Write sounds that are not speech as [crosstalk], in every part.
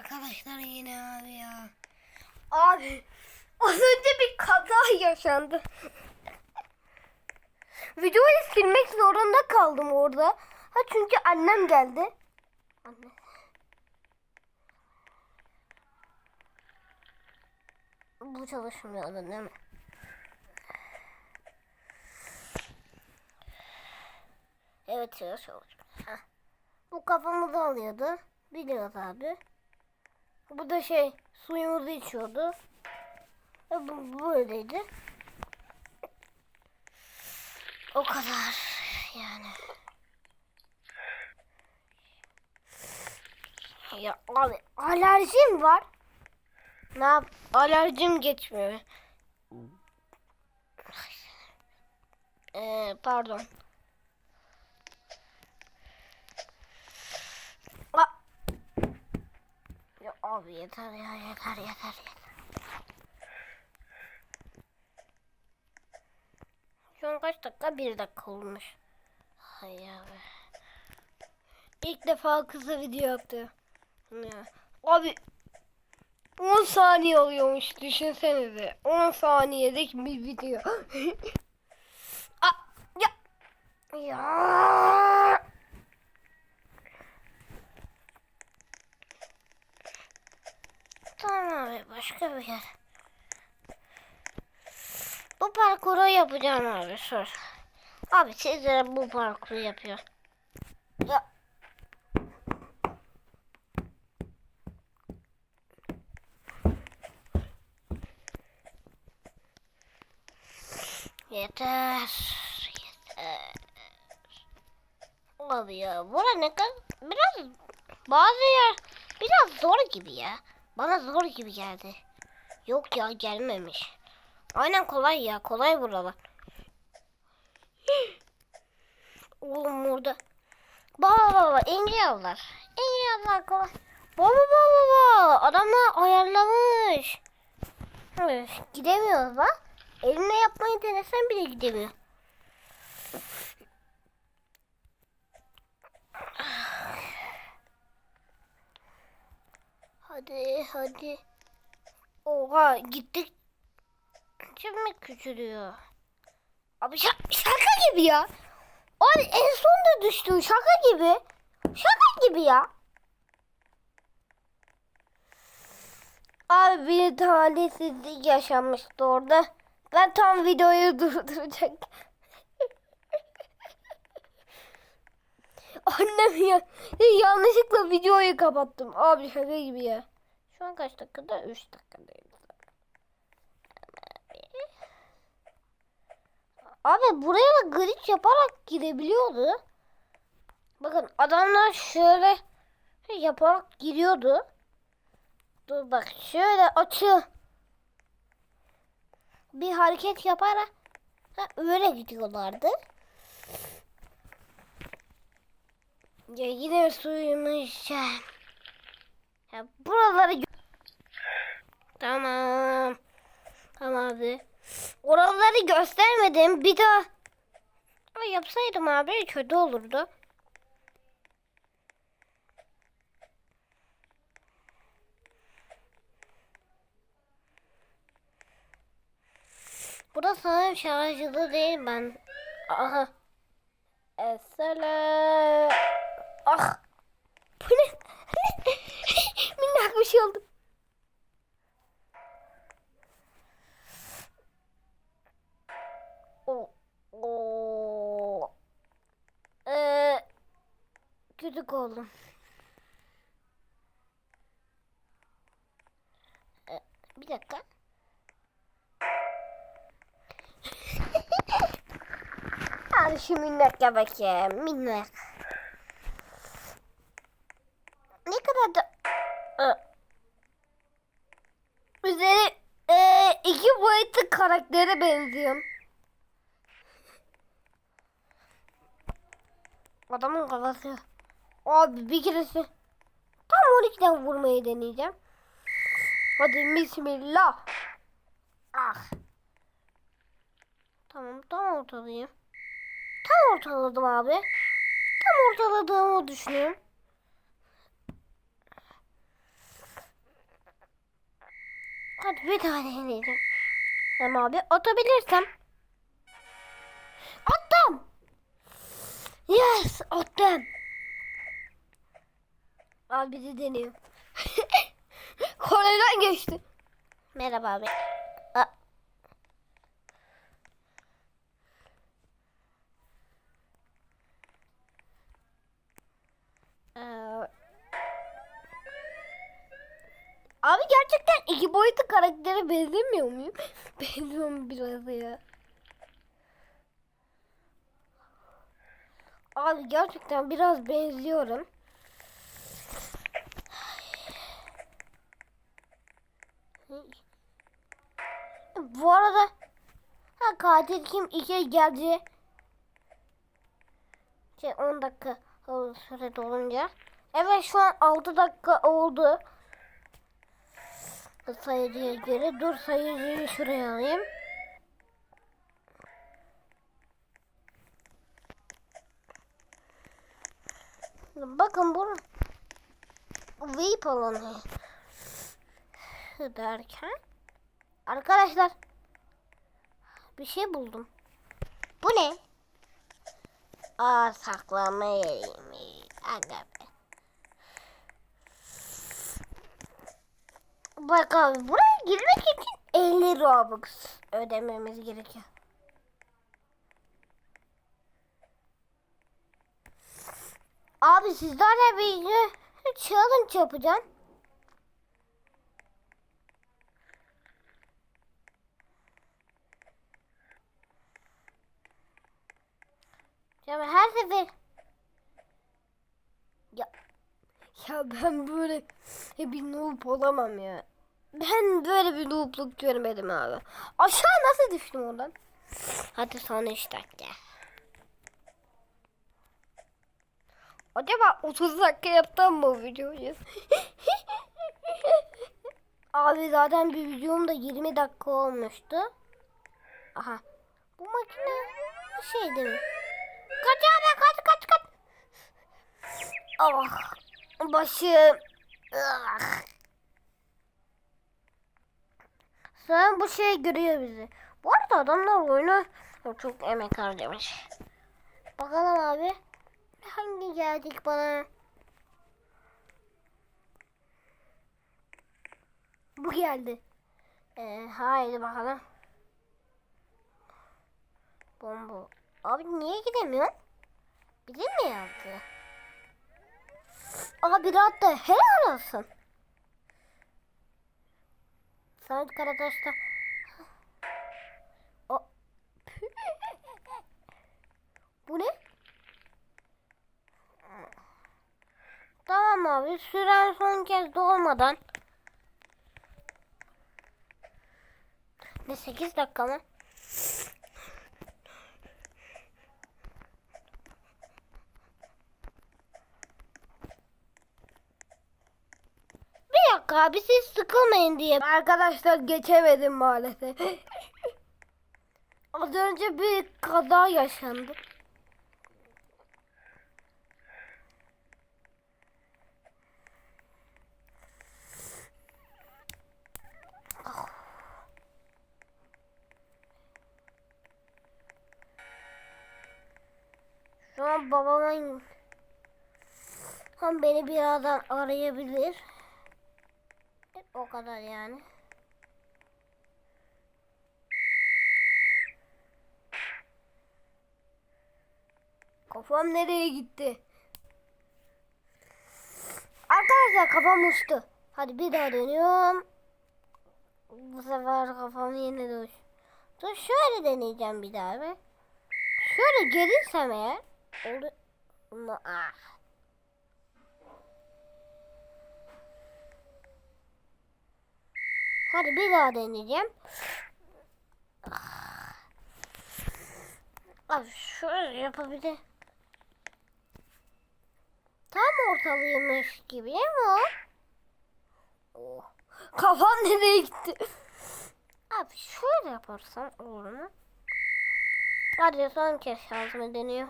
arkadaşlar yine abi ya. Abi az önce bir kaza yaşandı. Videoyu silmek zorunda kaldım orada. Ha çünkü annem geldi. Anne. Bu çalışmıyordu değil mi? Evet çalışıyor. Bu kafamızı alıyordu. Biliyoruz abi. Bu da şey suyumuzu içiyordu. Ve bu böyleydi. O kadar yani. Ya abi alerjim var. Ne yap? Alerjim geçmiyor. Ee, pardon. Aa! Ya abi yeter ya yeter yeter yeter. Şu kaç dakika? Bir dakika olmuş. Hay abi. İlk defa kısa video yaptı. Ya. Abi 10 saniye oluyormuş düşünsenize. 10 saniyelik bir video. Aa, [laughs] ya. Ya. Abi başka bir yer. Bu parkuru yapacağım abi sor. Abi sizlere bu parkuru yapıyor. Ya. Yeter. Yeter. Abi ya bura ne kadar biraz bazı yer biraz zor gibi ya. Bana zor gibi geldi. Yok ya gelmemiş. Aynen kolay ya kolay buralar. [gasps] Oğlum burada. Baba baba ince yollar. İnce yollar kolay. Baba baba baba adamlar ayarlamış. Gidemiyoruz bak. Elinle yapmayı denesen bile gidemiyor. Hadi hadi. Oha gittik. Şimdi küçülüyor. Abi şaka, şaka gibi ya. Abi en son da düştü. Şaka gibi. Şaka gibi ya. Abi bir talihsizlik yaşanmıştı orada. Ben tam videoyu [laughs] durduracak. Annem ya yanlışlıkla videoyu kapattım. Abi şaka gibi ya. Şu an kaç dakikada? 3 dakikadayız. Abi buraya da glitch yaparak girebiliyordu. Bakın adamlar şöyle yaparak giriyordu. Dur bak şöyle açı. Bir hareket yaparak ha, öyle gidiyorlardı. Ya yine suyumu içeceğim. Ya buraları Tamam. Tamam abi. Oraları göstermedim. Bir daha Ay, yapsaydım abi kötü olurdu. Burası sanırım şarjlı değil ben. Aha. Esselam. Ah. Bu ne? [laughs] Minnak bir şey oldu. O. O. Ee, kötü oldum. Ee, bir dakika. [laughs] Al şu minnak ya bakayım. Minnak. Ne kadar da... Ee, Üzeri ee, iki boyutlu karaktere benziyorum. Adamın kafası. Abi bir keresi. Tam 12'den vurmayı deneyeceğim. Hadi bismillah. Ah. Tamam tam ortadayım. Tam ortaladım abi. Tam ortaladığımı düşünüyorum. Hadi bir daha deneyeceğim. Hem abi atabilirsem. Attım. Yes attım. Abi bizi deniyor. [laughs] Kore'den geçti. Merhaba abi. Ee, Abi gerçekten iki boyutlu karaktere benzemiyor muyum? [laughs] Benziyorum biraz ya. Abi gerçekten biraz benziyorum. Bu arada katil kim iki geldi. Şey 10 dakika süre dolunca. Evet şu an 6 dakika oldu. Sayıcıya göre dur sayıcıyı şuraya alayım. Bakın bu vape alanı derken arkadaşlar bir şey buldum. Bu ne? Aa saklama yeriymiş. Aga be. Bak abi buraya girmek için 50 Robux ödememiz gerekiyor. Abi sizlerle birlikte challenge yapacağım. Ya her sefer ya ya ben böyle bir noob olamam ya. Ben böyle bir noobluk görmedim abi. Aşağı nasıl düştüm oradan? Hadi son 3 dakika. Acaba 30 dakika yaptım mı videoyu? [laughs] Abi zaten bir videom da 20 dakika olmuştu. Aha. Bu makine şey değil mi? Kaç abi kaç kaç kaç. Ah. Başım. Ah. Sen bu şey görüyor bizi. Bu arada adamlar oyunu çok emek harcamış. Bakalım abi. Hangi geldik bana? Bu geldi. Ee, haydi bakalım. Bomba. Abi niye gidemiyorsun? Biri mi? Abi rahat da helal olsun. Samet Karataş'ta. O. [laughs] Bu ne? Tamam abi süren son kez dolmadan. Ne 8 dakika mı? Dakika abi siz sıkılmayın diye. Arkadaşlar geçemedim maalesef. Az önce bir kaza yaşandı. Şu an babamın Tam beni birazdan arayabilir. Kadar yani. Kafam nereye gitti? Arkadaşlar kafam uçtu. Hadi bir daha dönüyorum. Bu sefer kafam yine düş. Dur şöyle deneyeceğim bir daha be. Şöyle gelirsem eğer. Ama- Ah. Hadi bir daha deneyeceğim. Abi şöyle yapabilir. Tam ortalıymış gibi değil mi o? Oh. Kafam nereye gitti? Abi şöyle yaparsan olur mu? Hadi son kez şansımı deniyor.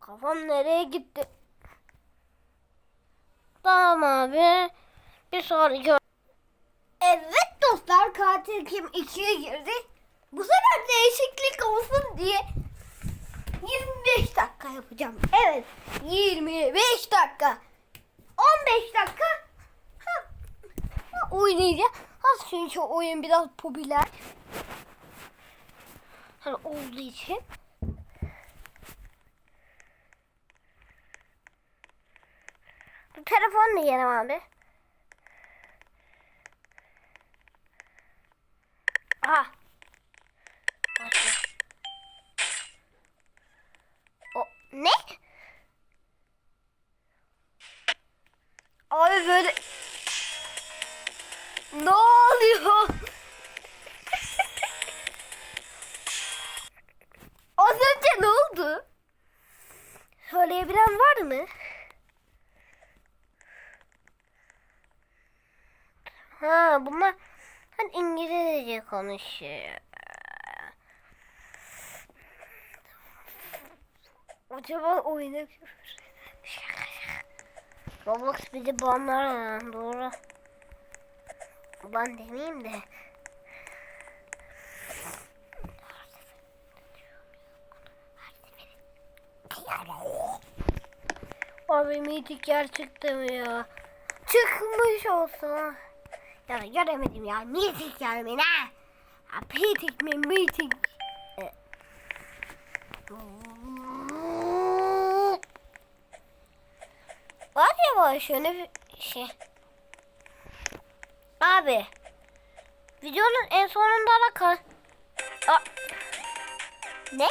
Kafam nereye gitti? Tamam abi. Bir sonraki Evet dostlar katil kim 2'ye girdi. Bu sefer değişiklik olsun diye 25 dakika yapacağım. Evet 25 dakika. 15 dakika ha, oynayacağım. Ha çünkü oyun biraz popüler. Hani olduğu için. Bu telefon ne yerim abi? Aha. O ne? Abi böyle ne oluyor? [laughs] Az önce ne oldu? Söyleyebilen var mı? Ha bunlar hani İngilizce konuşuyor. Acaba oyuna küfür. Roblox bizi banlar doğru. Ben demeyeyim de. Abi mitik gerçekten mi ya? Çıkmış olsun. Ya göremedim ya. Mitik gelmeyin ha. Ha pitik mi mitik. E. Acaba şöyle bir şey. Abi. Videonun en sonunda da kal. Aa. Ne?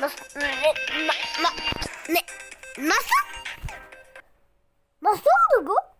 Nasıl? Ne? Ne? Nasıl? Nasıl oldu bu?